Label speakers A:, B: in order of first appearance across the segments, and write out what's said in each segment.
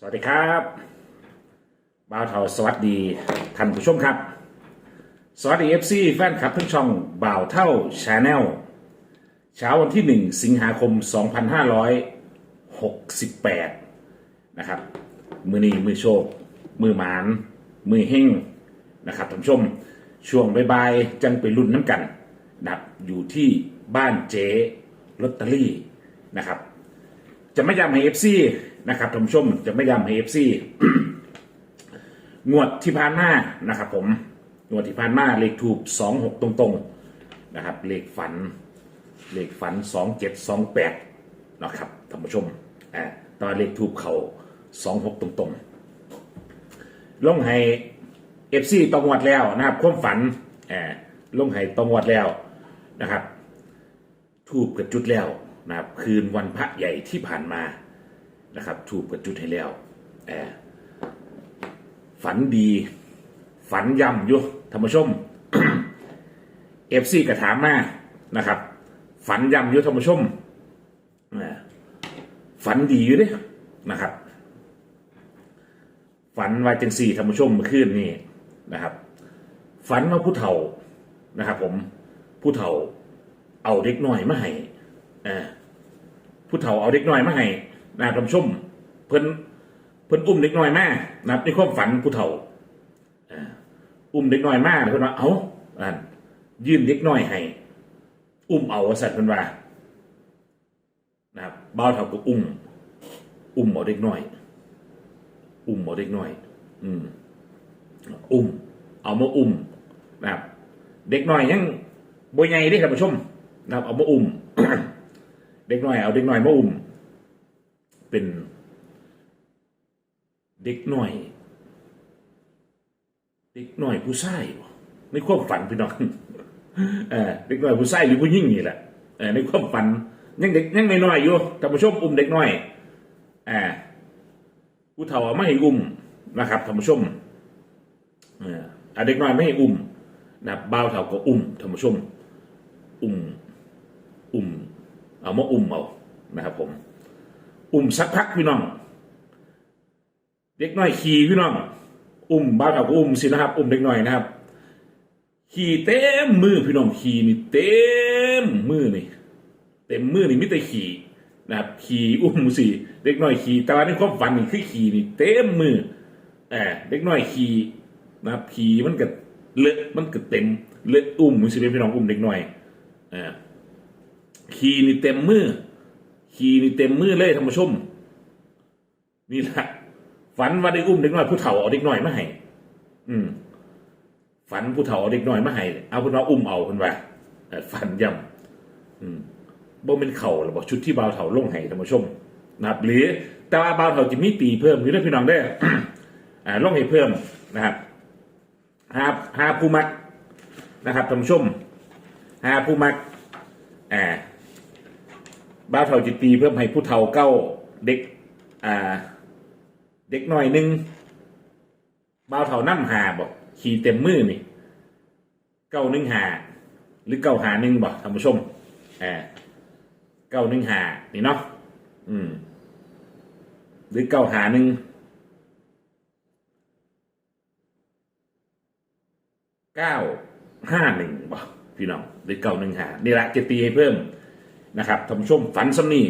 A: สวัสดีครับบ่าวเทาสวัสดีท่านผู้ชมครับ สวัสดีเอฟซีแฟนคลับทั้งช่องบ่าวเท่าชาแนลเช้าวันที่ 1 สิงหาคม 2568 นะครับ มือนีมือโชค มือหมาน มือเฮงนะครับท่านผู้ชม ช่วงบายๆจังไปรุ่นน้ำกันนะครับอยู่ที่บ้านเจ๊ลอตเตอรี่นะครับ จะไม่ย้ำให้เอฟซี นะครับท่านผู้ชมจะไม่ย้ำให้เอฟซีงวดที่ผ่านมานะครับผมงวดที่ผ่านมาเลขถูกสองหกตรงๆนะครับเลขฝันเลขฝันสองเจ็ดสองแปดนะครับท่านผู้ชมอ่าตอนเลขถูกเขาสองหกตรงๆลงให้เอฟซีตองวดแล้วนะครับความฝันอ่าลงให้ตองวดแล้วนะครับทูบกับจุดแล้วนะครับคืนวันพระใหญ่ที่ผ่านมา นะครับทูบกับจุดให้แล้วแอบฝันดี ฝันย่ำอยู่ท่านผู้ชมเอฟซีกระถามมานะครับ ฝันย่ำอยู่ท่านผู้ชมฝันดีอยู่เด้นะครับ ฝันว่าจังสี่ท่านผู้ชมเมื่อคืนนี้นะครับ ฝันว่าผู้เฒ่านะครับผมผู้เฒ่าเอาเด็กน้อยมาให้อผู้เฒ่าเอาเด็กน้อยมาให้ นะครับท่านผู้ชมเพิ่นเพิ่นอุ้มเด็กน้อยมานะครับในความฝันผู้เฒ่าอ่าอุ้มเด็กน้อยมาเพิ่นว่าเอาอ่ายื่นเด็กน้อยให้อุ้มเอาว่าสัตว์เพิ่นว่านะครับบ่าวเฒ่าก็อุ้ม อุ้มเอาเด็กน้อย อุ้มเอาเด็กน้อย อืมอุ้ม เอามาอุ้มนะครับ เด็กน้อยยังบ่ใหญ่เด้ท่านผู้ชมนะครับเอามาอุ้ม เด็กน้อยเอาเด็กน้อยมาอุ้ม เป็นเด็กหน้อย เด็กหน้อยผู้ชายบ่ในความฝันพี่น้องเออเด็กหน้อยผู้ชายหรือผู้หญิงนี่แหละเออในความฝันยังเด็กยังน้อยอยู่ท่านผู้ชมอุ้มเด็กน้อยอ่าผู้เฒ่าไม่ให้อุ้มนะครับท่านผู้ชมเอออ่าเด็กน้อยไม่ให้อุ้มนะบบ้าวเท่าก็อุ้มท่านผู้ชม อุ้ม อุ้ม เอามาอุ้มเอานะครับผม อุ้มสักพักพี่น้อง เด็กน้อยขี่พี่น้อง อุ้มบ้าวเท่าก็อุ้มสินะครับ อุ้มเด็กน้อยนะครับ ขี่เต็มมือพี่น้องขี่นี่เต็มมือนี่เต็มมือนี่มิแต่ขี่นะครับขี่อุ้มสิเด็กน้อยขี่แต่ว่าในความฝันนี่คือขี่นี่เต็มมือแอบเด็กน้อยขี่นะครับขี่มันก็เลอะมันก็เต็มเลอะอุ้มมือสิเป็นพี่น้องอุ้มเด็กน้อยอ่าขี่นี่เต็มมือ ขี่นี่เต็มมือเลยท่านผู้ชม นี่แหละฝันว่าได้อุ้มเด็กน้อยผู้เฒ่าเอาเด็กน้อยมาให้อืมฝันผู้เฒ่าเอาเด็กน้อยมาให้เอาผู้น้อยอุ้มเอาคนว่าฝันย่ำอืมบ่เป็นเข่าหรือบอกชุดที่บ่าวเถาลงให้ท่านผู้ชมนะครับหรือแต่ว่าบ่าวเถาจะมีปีเพิ่มอยู่ด้พี่น้องได้อ่าลงให้เพิ่มนะครับหาหาผู้มักนะครับท่านผู้ชมหาผู้มักอ่า บ่าวเถาจะตีเพิ่มให้ผู้เฒ่าเก้าเด็ก อ่า เด็กหน่อยหนึ่งบ่าวเถานั่หาบอกขี่เต็มมือนี่เก้าหนึ่งหาหรือเก้าหาหนึ่งบอกท่านผู้ชมอ่าเก้าหนึ่งหานี่เนาะอืม หรือเก้าหาหนึ่งเก้าห้าหนึ่งบ่พี่น้องหรือเก้าหนึ่งหานี่แหละจะตีให้เพิ่ม นะครับท่านผู้ชมฝันซ้ำนี่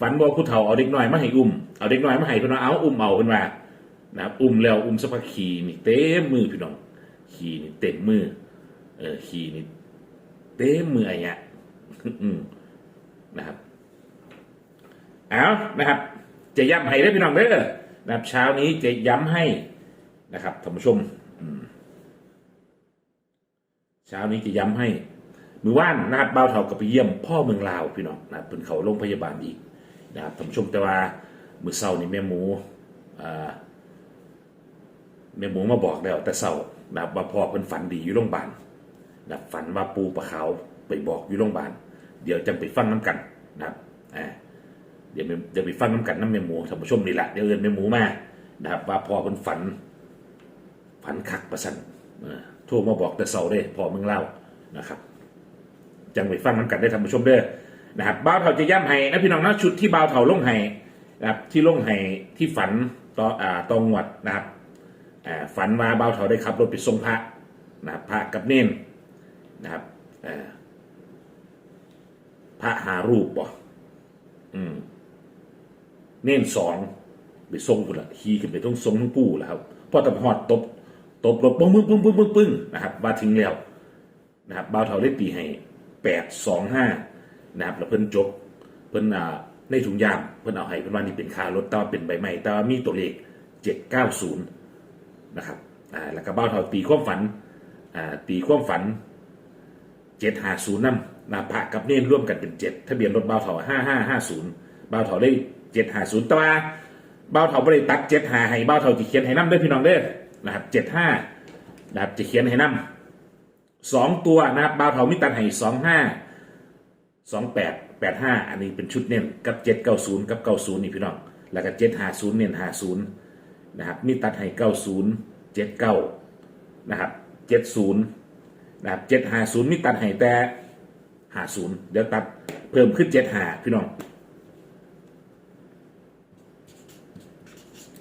A: ฝันบอกผู้เฒ่าเอาเด็กน้อยมาให้อุ้มเอาเด็กน้อยมาให้เพิ่นว่าเอาอุ้มเอาเพิ่นว่านะครับอุ้มแล้วอุ้มสักพักขี่นี่เต็มมือพี่น้องขี่นี่เต็มมือเออขี่นี่เต็มมือไอ้เงี้ยนะครับเอานะครับ จะย้ำให้ได้พี่น้องเด้อนะครับเช้านี้จะย้ำให้นะครับท่านผู้ชมเช้านี้จะย้ำให้ มือว่านนะครับบ่าวเท่ากับไปเยี่ยม พ่อเมืองลาวพี่น้องนะเป็นเขาโรงพยาบาลอีกนะครับท่านผู้ชมแต่ว่ามือเศร้านี่แม่หมูแม่หมูมาบอกแล้วแต่เศร้านะครับว่าพ่อเพิ่นฝันดีอยู่โรงพยาบาลนะฝันว่าปูปลาขาวไปบอกอยู่โรงพยาบาลเดี๋ยวจะไปฟังน้ำกันนะครับอ่าเดี๋ยวเดี๋ยวไปฟังน้ำกันน้ำเมหมูท่านผู้ชมนี่แหละเดี๋ยวเอินเมหมูมานะครับว่าพ่อคนฝันฝันคักประสันเออโทรมาบอกแต่เสาได้พ่อเมึงเล่านะครับ จังไปฟังน้ำกันได้ท่านผู้ชมเด้อนะครับบ้าวเถาจะย่ำให้นะพี่น้องนะชุดที่บ้าวเถาลงให้นะครับที่ลงให้ที่ฝันต่ออ่าตองวดนะครับอ่าฝันว่าเบาเถาได้ขับรถไปส่งพระนะครับพระกับเน้นนะครับอ่าพระหารูปบ่อืมเน้นสองไปทรงพุ่นละขี่ขึ้นไปต้องทรงทั้งปู่แล้วครับพอตะพอดตบตบรถปึ้งปึ้งปึ้งปึ้งปึ้งนะครับว่าถึงแล้วนะครับบ่าวเถาได้ตีให้ แปดสองห้านะครับแล้วเพิ่นจบเพิ่นอ่าในถุงยางเพิ่นเอาให้เพิ่นว่านี่เป็นค่ารถแต่ว่าเป็นใบใหม่แต่ว่ามีตัวเลขเจ็ดเก้าศูนย์นะครับอ่าแล้วก็บ่าวเถาตีความฝันอ่าตีความฝันเจ็ดห้าศูนย์นั่นะพระกับเน้นร่วมกันเป็นเจ็ดทะเบียนรถบ่าวเถาห้าห้าห้าศูนย์บ่าวเถาได้เจ็ดห้าศูนย์แต่ว่าบ้าวเถาบริตัดเจ็ดหาให้บ้าวเถาจะเขียนให้น้ำเด้อพี่น้องเด้อนะครับเจ็ดห้านะครับจะเขียนให้น้ำ สองตัวนะครับบ้าเถามิตัดให้สองห้าสองแปดแปดห้าอันนี้เป็นชุดเน้นกับเจ็ดเก้าศูนย์กับเก้าศูนย์นี่พี่น้องแล้วก็เจ็ดหาศูนย์เน้นหาศูนย์นะครับมิตัดให้เก้าศูนย์เจ็ดเก้านะครับเจ็ดศูนย์นะครับเจ็ดหาศูนย์มิตัดให้แต่หาศูนย์เดี๋ยวตัดเพิ่มขึ้นเจ็ดหาพี่น้อง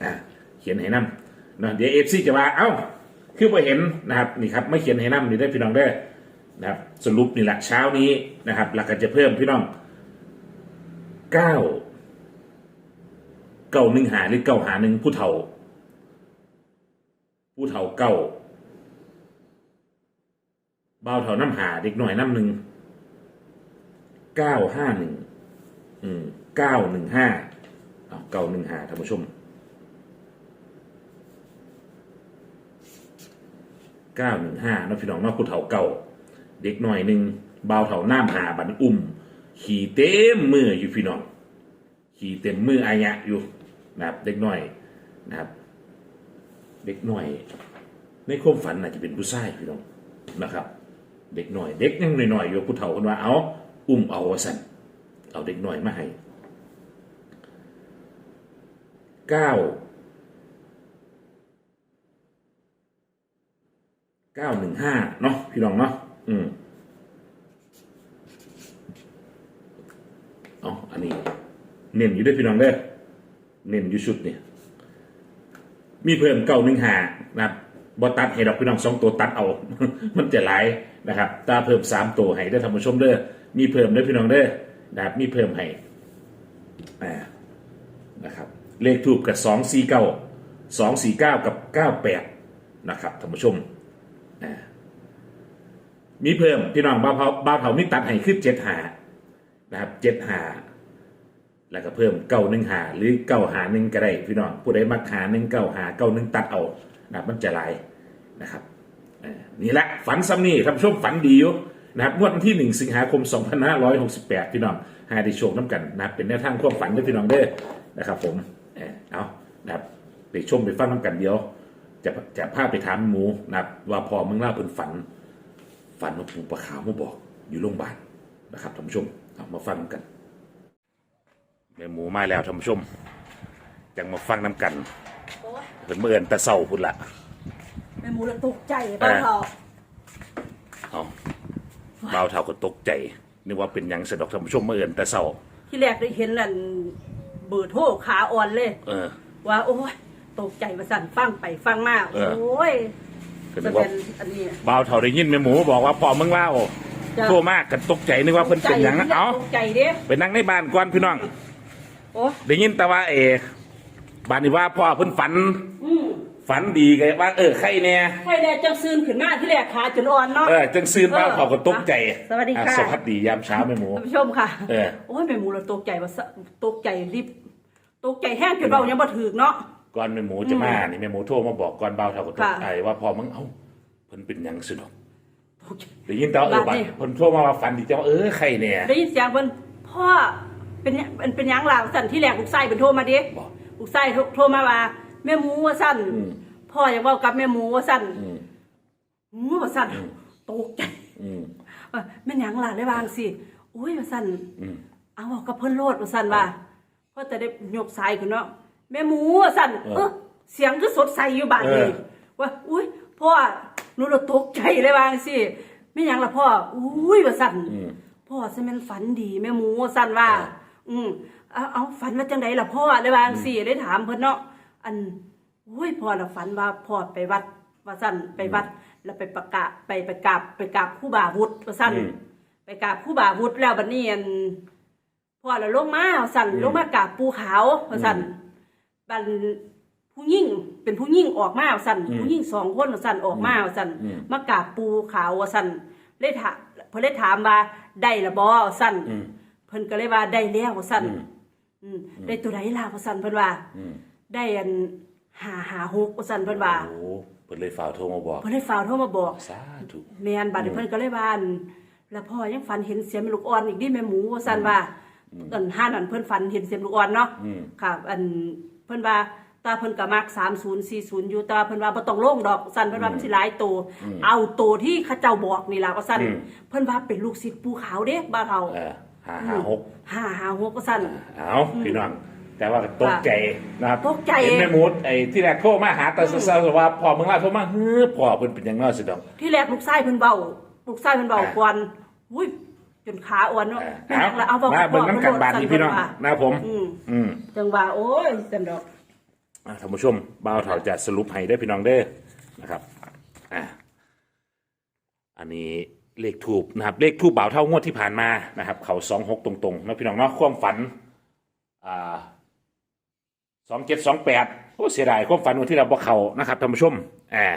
A: อ่าเขียนให้นำนะเดี๋ยวเอฟซีจะว่าเอ้า คือไปเห็นนะครับนี่ครับไม่เขียนให้นำนี่ได้พี่น้องได้นะครับสรุปนี่แหละเช้านี้นะครับหลักก็จะเพิ่มพี่น้องเก้าเก้าหนึ่งหาหรือเก้าหาหนึ่งผู้เฒ่า ผู้เฒ่าเก้าเบาเฒ่าน้ำหาเด็กหน่อยน้ำหนึ่งเก้าห้าหนึ่งอืมเก้าหนึ่งห้าเก้าหนึ่งหาท่านผู้ชม เก้าหนึ่งห้าน้องพี่น้องนอกผู้เฒ่าเก่า เด็กหน่อยหนึ่งเบาเฒ่าน้ำหาบันอุ่มขี่เต็มมืออยู่พี่น้อง ขี่เต็มมืออายะอยู่นะครับเด็กหน่อยนะครับ เด็กหน่อย ในความฝันอาจจะเป็นผู้ชายพี่น้องนะครับ เด็กหน่อย เด็กยังหน่อยๆอยู่ผู้เฒ่าคนว่าเอาอุ้มเอาวะสันเอาเด็กหน่อยมาให้เก้า เก้าหนึ่งห้าเนาะพี่น้องเนาะอืมอาอันนี้ เน้นอยู่ด้วยพี่น้องเด้อเน้นอยู่ชุดเนี่ยมีเพิ่มเก้าหนึ่งห้านะครับบอตัดให้ดอกพี่น้องสองตัวตัดเอา มันจะหลายนะครับตาเพิ่มสามตัวให้ได้ท่านผู้ชมเด้อมีเพิ่มเด้อพี่น้องเด้อนะครับมีเพิ่มให้อ่านะครับเลขทูบกับสองสี่เก้าสองสี่เก้ากับเก้าแปดนะครับท่านผู้ชม มีเพิ่มพี่น้องบ้าวเผาบ้าเผามีตัดให้ขึ้นเจ็ดหานะครับเจ็ดหาแล้วก็เพิ่มเก้าหนึ่งหาหรือเก้าหาหนึ่งก็ได้พี่น้องผู้ใดมักหาหนึ่งเก้าหาเก้าหนึ่งตัดเอานะครับมันจะหลายนะครับนี่แหละฝันซ้ำนี่ท่านผู้ชมฝันดีอยู่นะครับงวดวันที่หนึ่งสิงหาคมสองพันห้าร้อยหกสิบแปดพี่น้องหาได้โชคน้ำกันนะครับเป็นแนวทางความฝันด้วยพี่น้องเด้อนะครับ ผมเออเอานะครับไปชมไปฟังน้ำกันเดียว จะจะพาไปถามหมูนะครับว่าพอมึงเล่าเพิ่นฝัน ฝันว่าปู่ประขาวมาบอกอยู่โรงพยาบาลนะครับท่านผู้ชมเอามาฟังกันแม่หมูมาแล้วท่านผู้ชมจังมาฟังน้ำกัน
B: โอ๊ย
A: เพิ่นเมื่อเอินแตะเศร้าพุ่นละ
B: แม่หมูละตกใจป้าเฒ่า
A: เอาบ่าวเท่าก็ตกใจนึกว่าเป็นหยังสะดอกท่านผู้ชมเมื่อเอินแตะเศร้า
B: ที่แรกได้เห็นนั่นเบิดโทรขาอ่อนเลย
A: เออ
B: ว่าโอ้ย ตกใจมาสั่นฟังไปฟังมาก
A: เออ
B: โอ้ย
A: ก็
B: จะ
A: นึกว่า
B: เป็นอันนี้
A: บ่าวเท่าได้ยินแม่หมูบอกว่าพอมึงเล่า
B: จ้ะ
A: โทรมากกันตกใจนึกว่าเพิ่นเป็นหยัง
B: ตกใจ
A: เอา
B: ตกใจเด้
A: ไปนั่งในบ้านก่อนพี่น้อง
B: โอ้ย
A: ได้ยินแต่ว่าเอบ้านนี้ว่าพ่อเพิ่นฝัน
B: อืม
A: ฝันดีไงว่า เออใครเนี่ย
B: ใครแน่จังซื่นขึ้นมาที่แรกขาจนอ่อนเนาะ
A: เออจังซื้อมาเขาก็ตกใจ
B: สวัสดีค่ะ
A: อ่สวัสดียามเช้าแม่หมู
B: ท่านผู้ชมค่ะ
A: เออ
B: โอ้ยแม่หมูเราตกใจว่าสะตกใจรีบตกใจแห้งจนเรายังบ่ถึกเนาะ
A: ก่อนแม่หมูจะมานี่แม่หมูโทรมาบอกก่อนเบาเท่าก็ตก
B: ค่ะ
A: ใจว่าพอมึงเอ้าเพิ่นเป็นหยังสิเนาะ
B: ตกใจ
A: ได้ยินแต่ว่าเออ
B: บั
A: บั
B: ด
A: ด
B: นี้
A: เพิ่นโทรมาว่าฝันดีจังว่าเออใครเนี่ย
B: ได้ยินเสียงเพิ่นพ่อเป็นหยังเป็นเป็นหยังล่ะสั่นที่แรกลูกชายเป็นโทรมาดิ
A: บอก
B: ลูกชายโทรโทรมาว่าแม่หมูว่าสั่น
A: อืม
B: พ่ออยากเว้ากับแม่หมูว่าสั่น
A: อืม
B: หมูว่าสั่นตกใจ
A: อืม
B: ว่าแม่นหยังล่ะได้วางสิโอ้ยว่าสั่น
A: อืม
B: เอาเว้ากับเพิ่นโลดว่าสั่นว่าเพิ่นจะได้ยกสายขึ้นเนาะ แม่หมูว่าสั่น
A: เออ
B: เออเสียงคือสดใสอยู่บ้านนี่
A: เออ
B: ว่าอุ้ยพ่อหนูละตกใจเลยวางสิแม่นหยังล่ะพ่ออุ้ยว่าสั่น
A: อืม
B: พ่อจะเป็นฝันดีแม่หมูสั่นว่า
A: เออ
B: อืมเอาเอาฝันว่าจังไดล่ะพ่อได้วาจังสี่ได้ถามเพิ่นเนาะอันโอ้ยพ่อละฝันว่าพ่อไปวัดว่าสั่นไปวัด แล้วไปประกาศไปไปกราบไปกราบครูบาวุฒิว่าสั่น
A: อืม
B: ไปกราบครูบาวุฒิแล้วบัดนี้อันพ่อละลงมาว่าสั่น
A: อืม
B: ลงมากราบปูขาวว่าสั่น บันผู้ยิ่งเป็นผู้ยิ่งออกมาว่าสั่น
A: อืม
B: ผู้ยิ่งสองคนว่าสั่นออกมาว่าสั่น
A: อืม
B: มากราบปูขาวว่าสั่นเลยถามเพิ่นเลยถามว่าได้ละบ่ว่าสั่น
A: อืม
B: เพิ่นก็เลยว่าได้แล้วว่าสั่น
A: อืม
B: อืมได้ตัวไหนล่ะว่าสั่นเพิ่นว่า
A: อืม
B: ได้อันหาหาหกว่าสั่นเพิ่นว่า
A: โอ้เพิ่นเลยฝ่ากโทรมาบอก
B: เพิ่นเลยฟ้าวโทรมาบอก
A: สาธุ
B: แม่นบัดนี้เพิ่นก็เลยว่าอันแล้วพ่อยังฝันเห็นเสียงลูกอ่อนอีกดิแม่หมูว่าซั่นว่าอันห้านั่นเพิ่นฝันเห็นเสียงลูกอ่อนเนาะ
A: อืม
B: ค่ะ อัน เพิ่นว่าตาเพิ่นก็มัก3040อยู่แตว่าเพิ่นว่าบ่ต้องลงดอกซั่นเพิ่นว่ามันสิหลายโต เอาโตที่เขาเจ้าบอกนี่ล่ะว่าซั่น
A: อืม
B: เพิ่นว่าเป็นลูกศิษย์ปู่ขาวเด้บ่าวเฒ่า
A: เออหาหาหก
B: ห้าหาหกว่าซั่น
A: เอาพี่น้อง แต่ว่าตกใจนะครับ
B: ตกใจ
A: เห็นแม่มูดไอ้ที่แรกโทรมาหาแต่เซาๆว่าพอเมืองลาวโทรมาเฮ้อพอเพิ่นเป็นหยังน้อยสิดอก
B: ที่แรกลูกชายเพิ่นเว้าลูกชายเพิ่นเว้า
A: อ่า
B: ก่อนอุ้ย จนขาอ่อนเนาะ
A: เออ
B: แม่นแล้วเอา
A: เอา
B: เว้า
A: มาเบิ่งน้ำกันบาดนี้พี่น้อง
B: ซั่
A: นะครับผม
B: อืม
A: อืม
B: จังว่าโอ้ยจังดอก
A: อะท่านผู้ชมบ่าวเถาจะสรุปให้ได้อพี่น้องเด้อนะครับอ่าอันนี้เลขทูบนะครับเลขทูบบ่าวเท่างวดที่ผ่านมานะครับ เขาสองหกตรงๆนะพี่น้องเนาะความฝันอ่าสองเจ็ดสองแปดโอ้เสียดายความฝันวันที่เราบอกเขานะครับท่านผู้ชมอ่า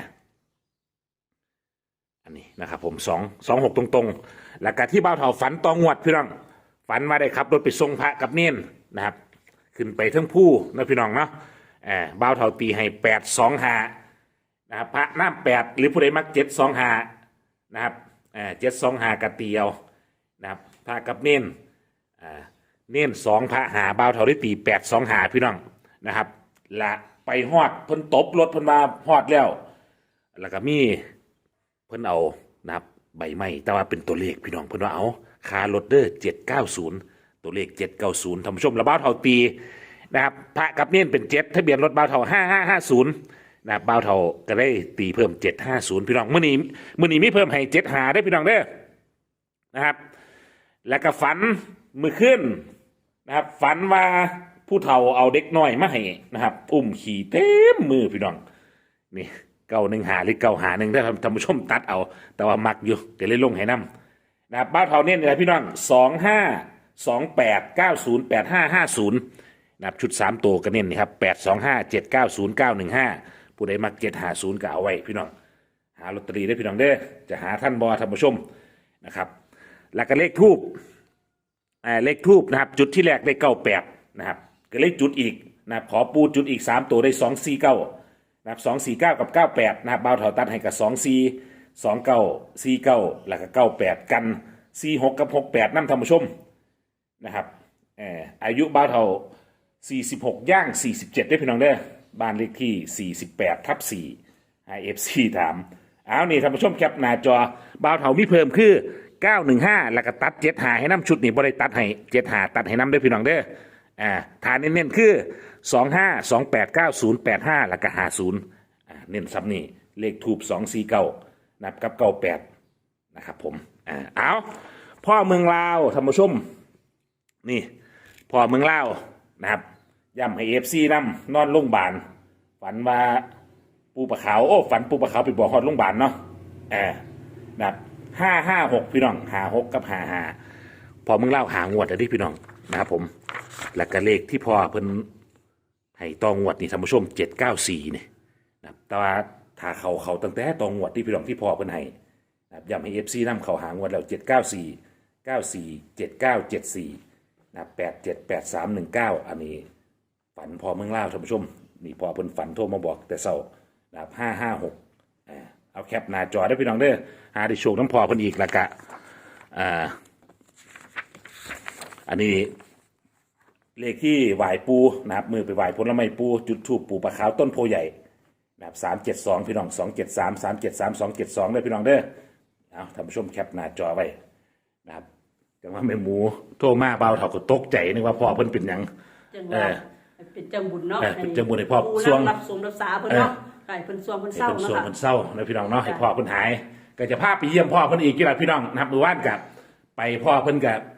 A: อันนี้นะครับผมสองสองหกตรงๆ แล้วก็ที่บ่าวเถาฝันตองวดพี่น้อง ฝันมาได้ขับรถไปส่งพระกับเน้นนะครับ ขึ้นไปทั้งผู้นะพี่น้องเนาะแอบบ้าวเท่าตีให้แปดสองหานะครับพระน้ำแปดหรือผู้ใดมักเจ็ดสองหานะครับเจ็ดสองหากระเตียวนะครับพระกับเน้นอ่าเน้นสองพระหาบ้าวเท่าได้ตีแปดสองหาพี่น้องนะครับละไปฮอดเพิ่นตบรถเพิ่นมาฮอดแล้ว แล้วก็มีเพิ่นเอานะครับ ใบไม้แต่ว่าเป็นตัวเลขพี่น้องเพิ่นว่าเอาคารถเดอร์เจ็ดเก้าศูนย์ตัวเลขเจ็ดเก้าศูนย์ท่านผู้ชมระบ้าวเท่าตีนะครับพระกับเนียนเป็นเจ็ดทะเบียนรถบ้าเท่าห้าห้าห้าศูนย์นะบ้าเท่าก็ได้ตีเพิ่มเจ็ดห้าศูนย์พี่น้องเมื่อนี้เมื่อนี้มีเพิ่มให้เจ็ดหาได้พี่น้องเด้อนะครับ แล้วก็ฝันมือขึ้นนะครับ ฝันว่าผู้เฒ่าเอาเด็กน้อยมาให้นะครับ อุ้มขี่เต็มมือพี่น้องนี่ เก้าหนึ่งหาหรือเก้าหาหนึ่งถ้าท่านผู้ชมตัดเอา แต่ว่ามักอยู่เดี๋ยวเลยลงให้นำนะครับบ้านเทาเนี่ยนะพี่น้องสองห้าสองแปดเก้าศูนย์แปดห้าห้าศูนย์นะครับชุดสามตัวก็เน้นนี่ครับแปดสองห้าเจ็ดเก้าศูนย์เก้าหนึ่งห้าผู้ใดมักเจ็ดหาศูนย์ก็เอาไว้พี่น้อง หาลอตเตอรี่ได้พี่น้องเด้อจะหาท่านบอท่านผู้ชมนะครับแล้วก็เลขทูบอ่าเลขทูบนะครับ จุดที่แรกได้เก้าแปดนะครับ ก็เลขจุดอีกนะขอปูจุดอีกสามตัวได้สองสี่เก้า นะครับสองสี่เก้ากับเก้าแปดนะครับบ่าวเถาตัดให้กับสองสี่สองเก้าสี่เก้าแล้วก็เก้าแปดกันสี่หกกับหกแปดนั่นท่านผู้ชมนะครับเอ่ออายุบ่าวเถาสี่สิบหกย่างสี่สิบเจ็ดได้พี่น้องเด้อบ้านเลขที่สี่สิบแปดทับสี่ IFC ถามเอานี่ท่านผู้ชมแคปหน้าจอบ่าวเถามีเพิ่มคือ915แล้วก็ตัด7หาให้น้ำชุดนี่บ่ได้ตัดให้7หาตัดให้น้ำได้อพี่น้องเด้อ อ่าฐานเน้นๆคือ25 28 90 85แล้วก็50อ่าเน้นซ้ำนี่เลขทูบ249นับกับ98นะครับผมอ่าเอาพ่อเมืองลาวท่านผู้ชมนี่พ่อเมืองลาวนะครับย่ำให้เอฟซีนำนอนโรงพยาบาลฝันว่าปูปลาขาวโอ้ฝันปูปลาขาวไปบอกฮอดโรงพยาบาลเนาะแอบนะครับห้าห้าหกพี่น้องหาหกกับหาหาพอมึงเล่าหางวดอันนี้พี่น้องนะครับผม แล้วก็เลขที่พ่อเพิ่นให้ตองวดนี่ท่านผู้ชมเจ็ดเก้าสี่เนี่ยนะครับแต่ว่าถ้าเขาเขาตั้งแต่ตองวดที่พี่น้องที่พ่อเพิ่นให้นะครับย้ำให้เอฟซีนำเขาหางวดแล้วเจ็ดเก้าสี่เก้าสี่เจ็ดเก้าเจ็ดสี่นะแปดเจ็ดแปดสามหนึ่งเก้าอันนี้ฝันพอเมืองเล่าท่านผู้ชมนี่พอเพิ่นฝันโทรมาบอกแต่เศร้านะครับห้าห้าหกเอาแคปหน้าจอได้พี่น้องเด้อหาได้โชคน้ำพอเพิ่นอีกล้วกะอ่าอันนี้ เลขที่ไหวปูนะครับมือไปไหวผลไม้ปูจุดทูปปูปลาขาวต้นโพใหญ่นะครับสามเจ็ดสองพี่น้องสองเจ็ดสามสามเจ็ดสามสองเจ็ดสองได้พี่น้องเด้อเอาท่านผู้ชมแคปหน้าจอไว้นะครับจังว่าแม่หมูโทรมาเบาเท่าก็ตกใจนึกว่าพ่อเพิ่นเป็นหยัง
B: จัง
A: เอ
B: ว่า
A: อ
B: เป็นจังบุญเนาะ
A: เออเป็นจังบุญให้พ่อ
B: ผู้
A: ส่วง
B: รับสมรับษาเพิ่นเนาะใช่เพิ่นส่วงเพิ่น
A: ให้
B: เศร้า
A: เป็น
B: เนาะ
A: ส่วน
B: ค่ะ
A: มันเศร้านะพี่น้องเนาะให้
B: จ้ะ
A: พ่อเพิ่นหาย ก็จะพาไปเยี่ยมพ่อเพิ่นอีกกี่ละพี่น้องนะครับมือว่านกับไปพ่อเพิ่นกับเ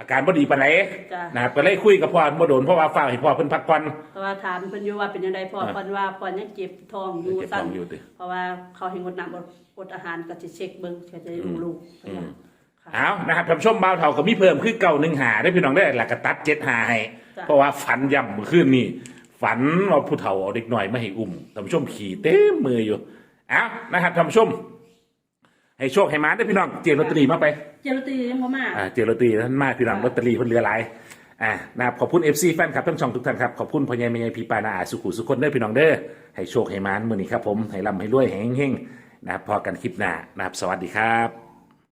A: อ่ออาการบ่ดีปานไหน
B: จ้ะ
A: นะครับก็เลยคุยกับพ่อบ่โดนเพราะว่าฝากให้พ่อเพิ่นพักก่อน
B: แต่ว่าถามเพิ่นอยู่ว่าเป็นยังไงพ่อ
A: อ่า
B: เพิ่นว่าพ่อยังเจ็บท้องอยู่
A: เจ็บท้
B: สั่
A: อนงอยู่ติ
B: เพราะว่าเขาให้งดน้ำอดอดอาหารก็สิเช็คเบิ่งก็จะได้รู้ลูกเพิ่นว่าค่ะ
A: เอานะครับท่านผู้ชมบ่าวเฒ่าก็มีเพิ่มคือเก่าหนึ่งหาได้พี่น้องได้อหลักกระตัดเจ็ดหาให้
B: จ้ะ
A: เพราะว่าฝันย่ำเมื่อคืนนี่ฝันว่าผู้เฒ่าเอาเด็กหน่อยมาให้อุ้มท่านผู้ชมขี่เต็มมืออยู่เอานะครับท่านผู้ชม ให้โชคให้มาได้อพี่น้องเจียลอตเตอรี่มาไป
B: เจลตียังบ่มา
A: อ่าเจอลอตเตอรี่ท่านมากพี่น้องลอตเตอรี่คนเรือหลายอ่านะครับขอบคุณเอฟซีแฟนคลับทั้งช่องทุกท่านครับ ขอบคุณพ่อใหญ่แม่ใหญ่พี่ปานาอาสุขุสุคนเด้อพี่น้องเด้อให้โชคให้มานมือนี้ครับผมให้ร่ำให้รวยให้เฮงๆนะครับพอกันคลิปหน้านะครับสวัสดีครับ